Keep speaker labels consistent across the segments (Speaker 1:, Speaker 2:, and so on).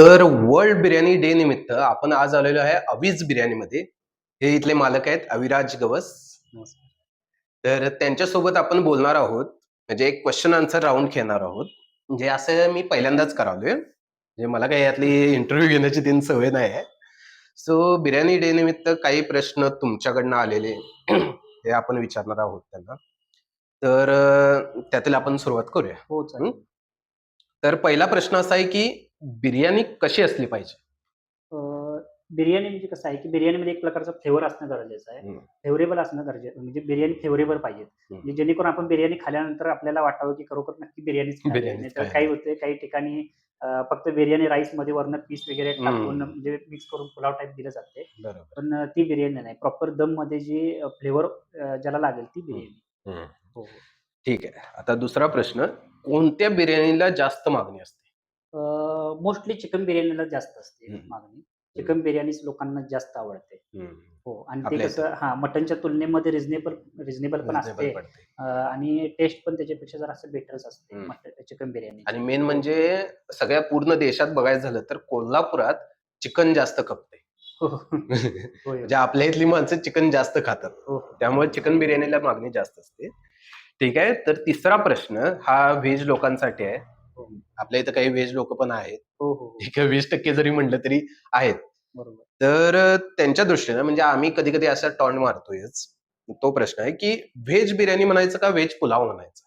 Speaker 1: तर world biryani day निमित्त आपण आज आलेलो आहे अवीज बिर्याणीमध्ये हे इथले मालक आहेत अविराज गवस. तर त्यांच्यासोबत आपण बोलणार आहोत. म्हणजे एक क्वेश्चन आन्सर राऊंड खेळणार आहोत. म्हणजे असं मी पहिल्यांदाच करावलोय म्हणजे मला काही यातली इंटरव्ह्यू घेण्याची तीन सवय नाही आहे. सो बिर्याणी डे निमित्त काही प्रश्न तुमच्याकडनं आलेले हे आपण विचारणार आहोत त्यांना. तर त्यातील आपण सुरुवात करूया.
Speaker 2: हो चालेल.
Speaker 1: तर पहिला प्रश्न असा आहे की बिर्याणी कशी असली पाहिजे?
Speaker 2: बिर्याणी म्हणजे कसं आहे की बिर्याणीमध्ये एक प्रकारचा फ्लेवर असणं गरजेचं आहे. फेवरेबल असणं गरजेचं म्हणजे बिर्याणी फेवरेबल पाहिजे. म्हणजे जेणेकरून आपण बिर्याणी खाल्यानंतर आपल्याला वाटावं की खरोखर नक्की बिर्याणीच खाल्ली. काही होते काही ठिकाणी फक्त बिर्याणी राईसमध्ये वरण पीस वगैरे. टाकून म्हणजे मिक्स करून पुलाव टाईप दिलं जाते पण ती बिर्याणी नाही. प्रॉपर दममध्ये जी फ्लेवर ज्याला लागेल ती बिर्याणी. हो.
Speaker 1: ठीक आहे. आता दुसरा प्रश्न कोणत्या बिर्याणीला जास्त मागणी असते?
Speaker 2: मोस्टली चिकन बिर्याणीला जास्त असते. मागणी. चिकन बिर्याणीच लोकांना जास्त आवडते. हो आणि ते कसं हा मटनच्या तुलनेमध्ये रिझनेबल रिझनेबल पण असते. आणि टेस्ट पण त्याच्यापेक्षा जरा असं बेटरच असते चिकन बिर्याणी
Speaker 1: आणि मेन म्हणजे सगळ्या पूर्ण देशात बघायचं झालं तर कोल्हापुरात चिकन जास्त खपते.
Speaker 2: हो हो.
Speaker 1: म्हणजे आपल्या इथली माणसं चिकन जास्त खातात.
Speaker 2: हो.
Speaker 1: त्यामुळे चिकन बिर्याणीला मागणी जास्त असते. ठीक आहे तर तिसरा प्रश्न हा व्हेज लोकांसाठी आहे. आपल्या इथं काही व्हेज लोक पण आहेत.
Speaker 2: हो हो
Speaker 1: ठीक आहे वीस टक्के जरी म्हटलं तरी आहेत.
Speaker 2: बरोबर.
Speaker 1: तर त्यांच्या दृष्टीने म्हणजे आम्ही कधी कधी असा टॉन मारतोयच. तो प्रश्न आहे की व्हेज बिर्याणी म्हणायचं का व्हेज पुलाव म्हणायचं?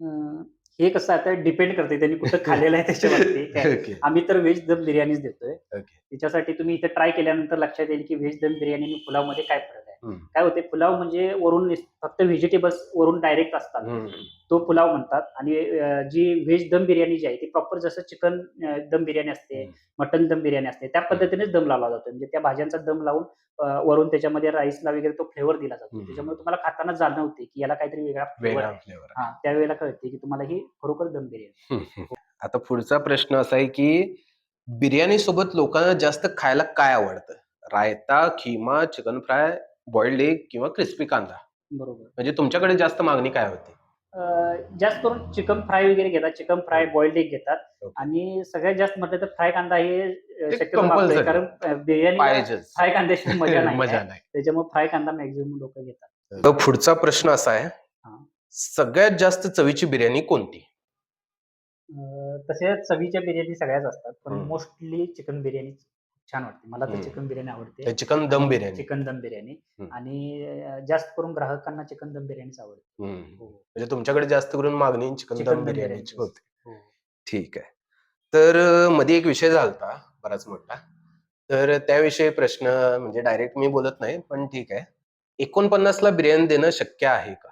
Speaker 2: अं, हे कसं आता डिपेंड करते त्यांनी कुठं खाल्लेलं आहे त्याच्यावरती. काय.
Speaker 1: ओके.
Speaker 2: आम्ही तर व्हेज दम बिर्याणीच देतोय.
Speaker 1: ओके.
Speaker 2: त्याच्यासाठी तुम्ही इथे ट्राय केल्यानंतर लक्षात येईल की व्हेज दम बिर्याणी आणि पुलावमध्ये काय फरक आहे. काय होते पुलाव म्हणजे वरून फक्त व्हेजिटेबल्स वरून डायरेक्ट असतात. तो पुलाव म्हणतात. आणि जी व्हेज दम बिर्याणी जी आहे ती प्रॉपर जसं चिकन दम बिर्याणी असते. मटन दम बिर्याणी असते त्या पद्धतीनेच दम लावला जातो. म्हणजे त्या भाज्यांचा दम लावून वरून त्याच्यामध्ये राईसला वगैरे तो फ्लेवर दिला जातो. त्याच्यामुळे तुम्हाला खाताना जाणवते की याला काहीतरी वेगळा फ्लेवर हा त्यावेळेला कळते की तुम्हाला ही खरोखर दम बिर्याणी
Speaker 1: आता पुढचा प्रश्न असा आहे की बिर्याणी सोबत लोकांना जास्त खायला काय आवडतं? Raita keema chicken fry boiled egg किंवा क्रिस्पी कांदा.
Speaker 2: बरोबर.
Speaker 1: म्हणजे तुमच्याकडे जास्त मागणी काय होती?
Speaker 2: अं, जास्त करून चिकन फ्राय वगैरे घेतात. चिकन फ्राय बॉइल्ड एग घेतात.
Speaker 1: Okay.
Speaker 2: आणि सगळ्यात जास्त म्हटलं तर फ्राय कांदा हे अं,
Speaker 1: ते
Speaker 2: शक्यतो वापरतात.
Speaker 1: compulsory.
Speaker 2: कारण अं, बिर्याणी
Speaker 1: पाहिजेच.
Speaker 2: फ्राय कांद्याची मजा नाही
Speaker 1: मजा
Speaker 2: आहे.
Speaker 1: नाही.
Speaker 2: त्याच्यामुळे फ्राय कांदा मॅक्झिमम लोक घेतात.
Speaker 1: तर पुढचा प्रश्न असा आहे.
Speaker 2: हा.
Speaker 1: सगळ्यात जास्त चवीची बिर्याणी कोणती?
Speaker 2: अं, तसे चवीच्या बिर्याणी सगळ्याच असतात. पण
Speaker 1: हम्म.
Speaker 2: मोस्टली चिकन बिर्याणी छान वाटते. मला तर
Speaker 1: हम्म.
Speaker 2: चिकन बिर्याणी आवडते.
Speaker 1: चिकन दम बिर्याणी.
Speaker 2: चिकन दम बिर्याणी.
Speaker 1: हम्म.
Speaker 2: आणि जास्त करून ग्राहकांना चिकन दम बिर्याणीच आवडते.
Speaker 1: हम्म.
Speaker 2: हो.
Speaker 1: म्हणजे तुमच्याकडे जास्त करून मागणी चिकन
Speaker 2: चिकन
Speaker 1: दम
Speaker 2: दम
Speaker 1: बिर्याणीची
Speaker 2: बिर्याणीची
Speaker 1: होती.
Speaker 2: हो.
Speaker 1: ठीक आहे. तर अं, मध्ये एक विषय झालता बराच मोठा. तर त्याविषयी प्रश्न म्हणजे डायरेक्ट मी बोलत नाही पण ठीक आहे. एकोणपन्नासला बिर्याणी देणं शक्य आहे का?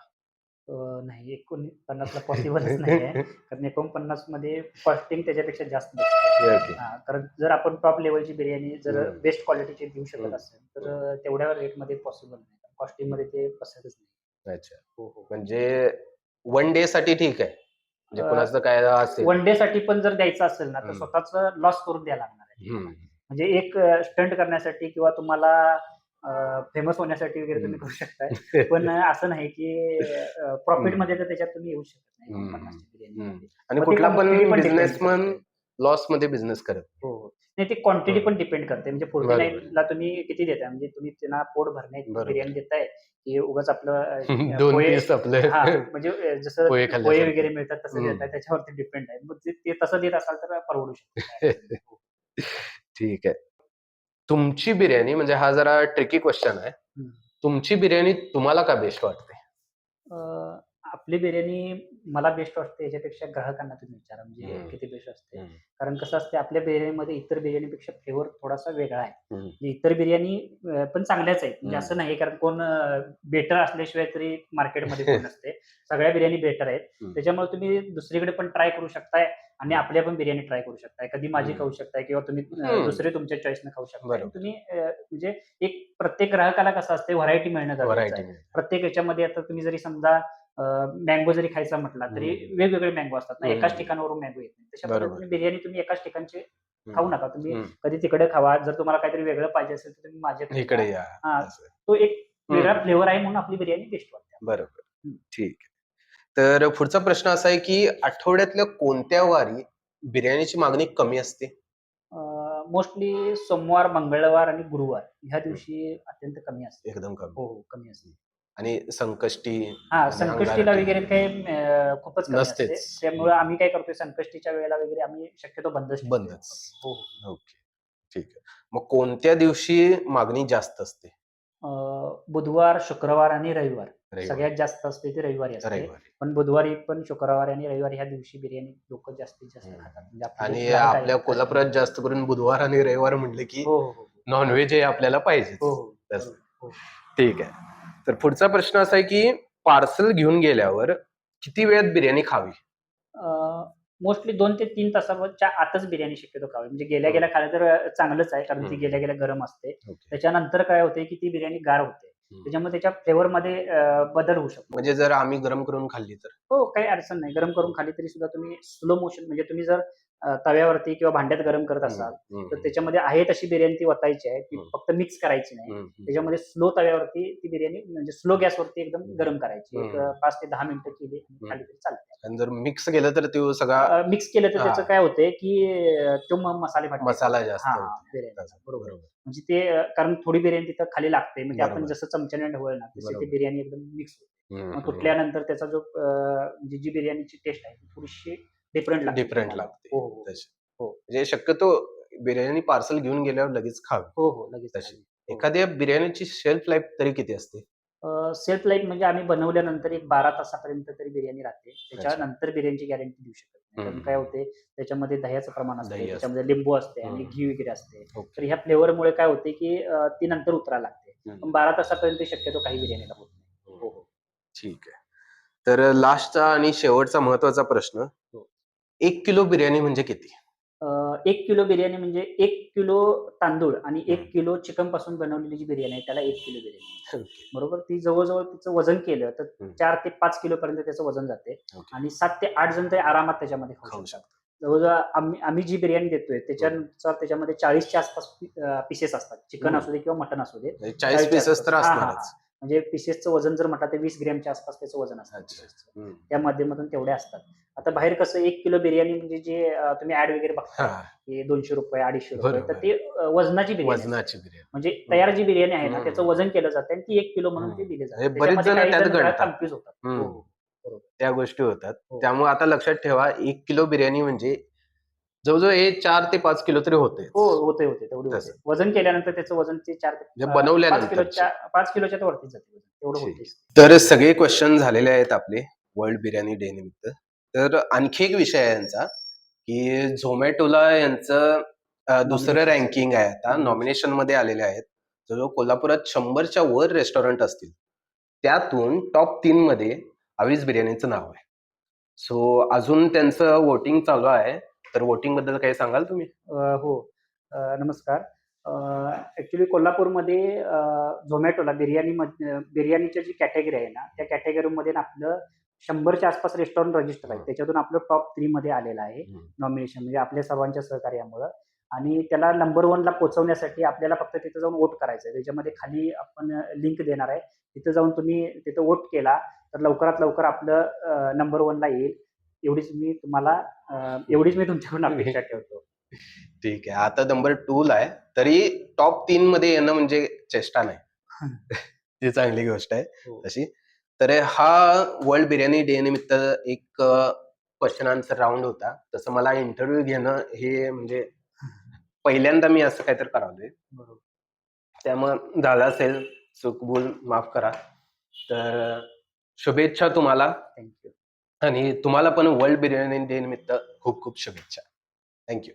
Speaker 2: अं, नाही एकोणपन्नासला पॉसिबलच नाही आहे कारण एकोणपन्नासमध्ये कॉस्टिंग त्याच्यापेक्षा जास्त.
Speaker 1: ओके.
Speaker 2: हा, कारण जर आपण टॉप लेवलची बिर्याणी जर
Speaker 1: हम्म.
Speaker 2: बेस्ट क्वालिटीची देऊ शकत. असेल तर तेवढ्या रेटमध्ये पॉसिबल नाही कॉस्टिंगमध्ये ते बसतच नाही
Speaker 1: अच्छा
Speaker 2: हो हो
Speaker 1: म्हणजे वन डे साठी ठीक आहे म्हणजे
Speaker 2: अं,
Speaker 1: कोणाचं काय असेल
Speaker 2: वन डे साठी पण जर द्यायचं असेल ना तर. स्वतःच लॉस करून द्यायला लागणार आहे. म्हणजे एक स्टंट करण्यासाठी किंवा तुम्हाला फेमस होण्यासाठी वगैरे तुम्ही. करू शकताय पण असं नाही की प्रॉफिटमध्ये तर त्याच्यात तुम्ही येऊ शकत नाही.
Speaker 1: आणि कुठला पण बिझनेसमन. लॉसमध्ये बिझनेस करत
Speaker 2: हो. नाही ते क्वांटिटी. पण डिपेंड करते म्हणजे फोर्टी
Speaker 1: बरोबर.
Speaker 2: नाईनला तुम्ही किती देताय म्हणजे तुम्ही त्यांना पोट भरणे. बिर्याणी देताय की उगाच आपलं म्हणजे जसं
Speaker 1: पोहे.
Speaker 2: वगैरे मिळतात तसं. देताय त्याच्यावरती डिपेंड आहे ते तसं देत असाल तर परवडू शकतो
Speaker 1: ठीक आहे तुमची बिर्याणी म्हणजे हा जरा ट्रिकी क्वेश्चन आहे. तुमची बिर्याणी तुम्हाला का बेस्ट वाटते
Speaker 2: आपली बिर्याणी मला बेस्ट वाटते याच्यापेक्षा ग्राहकांना तुम्ही विचारा म्हणजे. किती बेस्ट असते. कारण कसं असते आपल्या बिर्याणीमध्ये इतर बिर्याणीपेक्षा फ्लेवर थोडासा वेगळा आहे. म्हणजे इतर बिर्याणी पण चांगल्याच आहेत म्हणजे. असं नाही कारण कोण बेटर असल्याशिवाय तरी मार्केटमध्ये कोण नसते सगळ्या बिर्याणी बेटर आहेत. त्याच्यामुळे तुम्ही दुसरीकडे पण ट्राय करू शकताय आणि आपल्या पण बिर्याणी ट्राय करू शकताय कधी माझी. खाऊ शकताय किंवा तुम्ही. दुसरे तुमच्या चॉईसने खाऊ
Speaker 1: बरोबर.
Speaker 2: तुम्ही म्हणजे एक प्रत्येक ग्राहकाला कसं असते व्हरायटी मिळणं गरजेचं आहे प्रत्येक याच्यामध्ये आता तुम्ही जरी समजा मँगो जरी खायचा म्हटला तरी. वेगवेगळे मँगो असतात ना. एकाच ठिकाणावरून मँगो येत नाही. तशा. पद्धतीने बिर्याणी तुम्ही एकाच ठिकाणचे खाऊ नका. तुम्ही. कधी तिकडे खावा. जर तुम्हाला काहीतरी वेगळं पाहिजे असेल तर तुम्ही माझ्याकडे
Speaker 1: इकडे
Speaker 2: या. हा. तो एक वेगळा. फ्लेवर आहे म्हणून आपली बिर्याणी बेस्ट वाटते.
Speaker 1: बरोबर. ठीक आहे. तर पुढचा प्रश्न असा आहे की आठवड्यातल्या कोणत्या वारी बिर्याणीची मागणी कमी असते?
Speaker 2: मोस्टली सोमवार मंगळवार आणि गुरुवार. ह्या दिवशी अत्यंत कमी असते.
Speaker 1: एकदम कमी.
Speaker 2: हो हो. कमी असते.
Speaker 1: आणि संकष्टी
Speaker 2: हा
Speaker 1: आणि
Speaker 2: संकष्टीला. वगैरे काही अं, खूपच कमी असते
Speaker 1: नसतेच.
Speaker 2: त्यामुळे आम्ही काय करतोय संकष्टीच्या वेळेला वगैरे आम्ही शक्यतो बंदच ठेवतो.
Speaker 1: बंदच.
Speaker 2: हो.
Speaker 1: ओके ठीक आहे मग कोणत्या दिवशी मागणी जास्त असते
Speaker 2: अं, बुधवार शुक्रवार आणि रविवार
Speaker 1: रविवारी.
Speaker 2: सगळ्यात जास्त असते ते रविवारी असते
Speaker 1: रविवारी
Speaker 2: पण बुधवारी पण शुक्रवारी आणि रविवारी ह्या दिवशी बिर्याणी लोक जास्तीत जास्त
Speaker 1: हम्म.
Speaker 2: खातात म्हणजे आपले
Speaker 1: आणि
Speaker 2: जे
Speaker 1: आपल्या कोल्हापुरात जास्त करून बुधवार आणि रविवार म्हटले की
Speaker 2: हो हो हो
Speaker 1: नॉनव्हेज हे आपल्याला पाहिजे
Speaker 2: हो हो. हो.
Speaker 1: ठीक आहे तर पुढचा प्रश्न असा आहे की पार्सल घेऊन गेल्यावर किती वेळात बिर्याणी खावी?
Speaker 2: मोस्टली दोन ते तीन तासाच्या आतच बिर्याणी शक्यतो खावी. म्हणजे गेल्या गेल्या खाल्लं तर चांगलंच आहे कारण ती. गेल्या गेल्या गरम असते. त्याच्यानंतर काय होते की ती बिर्याणी गार होते. त्याच्यामुळे त्याच्या फ्लेवर मध्ये बदल होऊ शकतो.
Speaker 1: म्हणजे जर आम्ही गरम करून खाल्ली तर?
Speaker 2: हो काही अडचण नाही. गरम करून खाली तरी सुद्धा तुम्ही स्लो मोशन म्हणजे तुम्ही जर तव्यावरती किंवा भांड्यात गरम करत असाल तर त्याच्यामध्ये आहे तशी बिर्याणी ती वतायची आहे ती. फक्त मिक्स करायची नाही. त्याच्यामध्ये स्लो तव्यावरती ती बिर्याणी म्हणजे स्लो गॅसवरती एकदम गरम करायची. एक पाच ते दहा मिनिटं केली खाली तरी चालते.
Speaker 1: जर मिक्स केलं तर तो सगळा
Speaker 2: मिक्स केलं तर. त्याचं काय होतंय की तो मग मसाले भात
Speaker 1: मसाला जास्त
Speaker 2: हा, बरोबर. म्हणजे ते कारण थोडी बिर्याणी तिथं खाली लागते. म्हणजे आपण. जसं चमच्याने ढवळ ना तशी ती. बिर्याणी एकदम मिक्स होते. तुटल्यानंतर त्याचा जो म्हणजे जी बिर्याणीची टेस्ट आहे ती थोडीशी डिफरंट लागते
Speaker 1: डिफरंट. लागते
Speaker 2: हो हो
Speaker 1: तशी
Speaker 2: हो.
Speaker 1: म्हणजे शक्यतो बिर्याणी पार्सल घेऊन गेल्यावर लगेच खावी
Speaker 2: हो हो लगेच
Speaker 1: तशी.
Speaker 2: हो.
Speaker 1: एखाद्या बिर्याणीची शेल्फ लाईफ तरी किती असते
Speaker 2: सेल्फ लाईफ म्हणजे आम्ही बनवल्यानंतर एक बारा तासापर्यंत तरी बिर्याणी राहते त्याच्यानंतर बिर्याणीची गॅरंटी देऊ शकत नाही कारण
Speaker 1: हम्म.
Speaker 2: काय होते त्याच्यामध्ये दह्याचं प्रमाण असते
Speaker 1: दही असते.
Speaker 2: त्याच्यामध्ये लिंबू असते आणि
Speaker 1: हम्म.
Speaker 2: घी वगैरे असते. तर ह्या फ्लेवरमुळे काय होते की अं, ती नंतर उतरायला लागते. पण बारा तासापर्यंत शक्यतो काही बिर्याणीला होत नाही हो हो
Speaker 1: ठीक आहे तर लास्टचा आणि शेवटचा महत्त्वाचा प्रश्न
Speaker 2: हो.
Speaker 1: एक किलो बिर्याणी म्हणजे किती
Speaker 2: अं, एक किलो बिर्याणी म्हणजे एक किलो तांदूळ आणि एक. किलो चिकनपासून बनवलेली जी बिर्याणी आहे त्याला एक किलो बिर्याणी. बरोबर ती जवळजवळ तिचं वजन केलं तर
Speaker 1: हम्म.
Speaker 2: चार ते पाच किलो पर्यंत त्याचं वजन जाते. आणि सात ते आठ जण तरी आरामात त्याच्यामध्ये खाऊ
Speaker 1: खाऊ
Speaker 2: शकतात जवळजवळ आम्ही आम्ही जी बिर्याणी देतोय त्याच्यानुसार त्याच्यामध्ये चाळीसच्या आसपास पीसेस असतात चिकन
Speaker 1: हम्म.
Speaker 2: असू दे किंवा मटन असू दे
Speaker 1: म्हणजे चाळीस
Speaker 2: चाळीसच्या
Speaker 1: पीसेस तर
Speaker 2: आसपास. हा, हा,
Speaker 1: असणारच
Speaker 2: हा. म्हणजे पीसेसचं वजन जर म्हटलं तर वीस ग्रॅमच्या आसपास त्याचं वजन असतं. त्या माध्यमातून तेवढे असतात आता बाहेर कसं एक किलो बिर्याणी म्हणजे जे तुम्ही ऍड वगैरे बघता
Speaker 1: हा,
Speaker 2: की दोनशे रुपये अडीचशे रुपये. तर ते वजनाची बिर्याणी असते.
Speaker 1: वजनाची बिर्याणी
Speaker 2: म्हणजे तयार जी बिर्याणी आहे ना. त्याचं वजन केलं जातं आणि ती एक किलो म्हणून ती. दिली जाते
Speaker 1: बरेच जण.
Speaker 2: कन्फ्युज होतात हो.
Speaker 1: त्या गोष्टी होतात
Speaker 2: हो.
Speaker 1: त्यामुळे आता लक्षात ठेवा एक किलो बिर्याणी म्हणजे जवळजवळ हे चार ते पाच किलो तरी होते
Speaker 2: हो होते होते तेवढी होते
Speaker 1: तसं.
Speaker 2: वजन केल्यानंतर त्याचं वजन ते चार ते
Speaker 1: म्हणजे
Speaker 2: अं,
Speaker 1: बनवल्यानंतर
Speaker 2: पाच किलोच्या पाच किलोच्या तर वरतीच जाते वजन. तेवढं
Speaker 1: ठीक.
Speaker 2: होतेच
Speaker 1: तर सगळे क्वेश्चन झालेले आहेत आपले वर्ल्ड बिर्याणी डे निमित्त तर आणखी एक विषय आहे यांचा की झोमॅटोला यांचं अं, दुसरं. रँकिंग आहे आता. नॉमिनेशनमध्ये आलेले आहेत जवळ कोल्हापुरात शंभरच्या वर रेस्टॉरंट असतील त्यातून टॉप तीन मध्ये आवीज बिर्याणीचं नाव आहे सो अजून त्यांचं वोटिंग चालू आहे तर वोटिंगबद्दल काही सांगाल तुम्ही?
Speaker 2: हो. नमस्कार. ऍक्च्युली कोल्हापूरमध्ये झोमॅटोला बिर्याणी बिर्याणीची जी कॅटेगरी आहे ना त्या कॅटेगरीमध्ये आपलं शंभरच्या आसपास रेस्टॉरंट रजिस्टर आहे. त्याच्यातून आपलं टॉप थ्री मध्ये आलेलं आहे नॉमिनेशन म्हणजे आपल्या सर्वांच्या सहकार्यामुळं. आणि त्याला नंबर वनला पोहोचवण्यासाठी आपल्याला फक्त तिथं जाऊन वोट करायचं आहे त्याच्यामध्ये खाली आपण लिंक देणार आहे. तिथं जाऊन तुम्ही तिथं वोट केला तर लवकरात लवकर आपलं नंबर वनला येईल. एवढीच मी तुम्हाला एवढीच मी तुमच्याकडून अपेक्षा ठेवतो.
Speaker 1: ठीक आहे. आता नंबर टू ला आहे. तरी टॉप तीन मध्ये येणं म्हणजे चेष्टा नाही. ती चांगली गोष्ट आहे
Speaker 2: हो.
Speaker 1: तशी. तर हा वर्ल्ड बिर्याणी डे निमित्त एक क्वेश्चन आन्सर राऊंड होता. तसं मला इंटरव्ह्यू घेणं हे म्हणजे पहिल्यांदा मी असं काहीतरी करावलंय त्यामुळे झालं असेल चूकभूल माफ करा. तर शुभेच्छा तुम्हाला.
Speaker 2: थँक्यू
Speaker 1: आणि तुम्हाला पण वर्ल्ड बिर्याणी डे निमित्त खूप खूप शुभेच्छा. थँक्यू